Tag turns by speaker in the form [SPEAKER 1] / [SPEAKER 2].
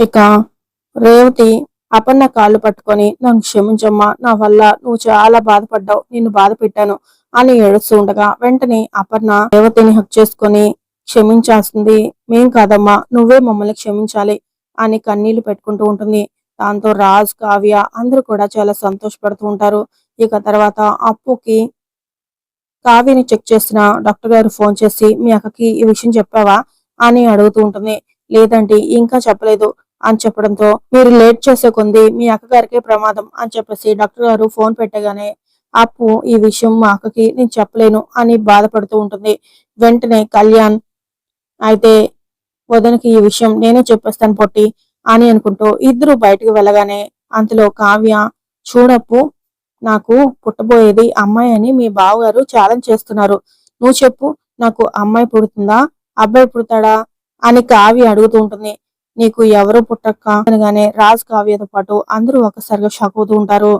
[SPEAKER 1] ఇక రేవతి అపర్ణ కాళ్ళు పట్టుకొని నన్ను క్షమించమ్మా నా వల్ల నువ్వు చాలా బాధపడ్డావు నిన్ను బాధ పెట్టాను అని ఏడుస్తూ ఉండగా వెంటనే అపర్ణ రేవతిని హక్ చేసుకొని క్షమించాల్సింది మేం కాదమ్మా నువ్వే మమ్మల్ని క్షమించాలి అని కన్నీళ్ళు పెట్టుకుంటూ ఉంటుంది. దాంతో రాజ్ కావ్య అందరూ కూడా చాలా సంతోషపడుతూ ఉంటారు. ఇక తర్వాత అప్పుకి కావ్యని చెక్ చేసిన డాక్టర్ గారు ఫోన్ చేసి మీ అక్కకి ఈ విషయం చెప్పావా? అని అడుగుతూ ఉంటుంది. లేదండి ఇంకా చెప్పలేదు. అని చెప్పడంతో మీరు లేట్ చేసే కొంది మీ అక్కగారికే ప్రమాదం అని చెప్పేసి డాక్టర్ గారు ఫోన్ పెట్టగానే అప్పు ఈ విషయం మా అక్కకి నేను చెప్పలేను అని బాధపడుతూ ఉంటుంది. వెంటనే కళ్యాణ్ అయితే వదనకి ఈ విషయం నేనే చెప్పేస్తాను పొట్టి అని అనుకుంటూ ఇద్దరు బయటకు వెళ్ళగానే అంతలో కావ్య చూడప్పు నాకు పుట్టబోయేది అమ్మాయి అని మీ బావగారు ఛాలెంజ్ చేస్తున్నారు. నువ్వు చెప్పు నాకు అమ్మాయి పుడుతుందా అబ్బాయి పుడతాడా అని కావ్య అడుగుతూ ఉంటుంది. నీకు ఎవరు పుట్టక్క? అనగానే రాజ్ కావ్యతో పాటు అందరూ ఒకసారిగా షాక్ అవుతూ ఉంటారు.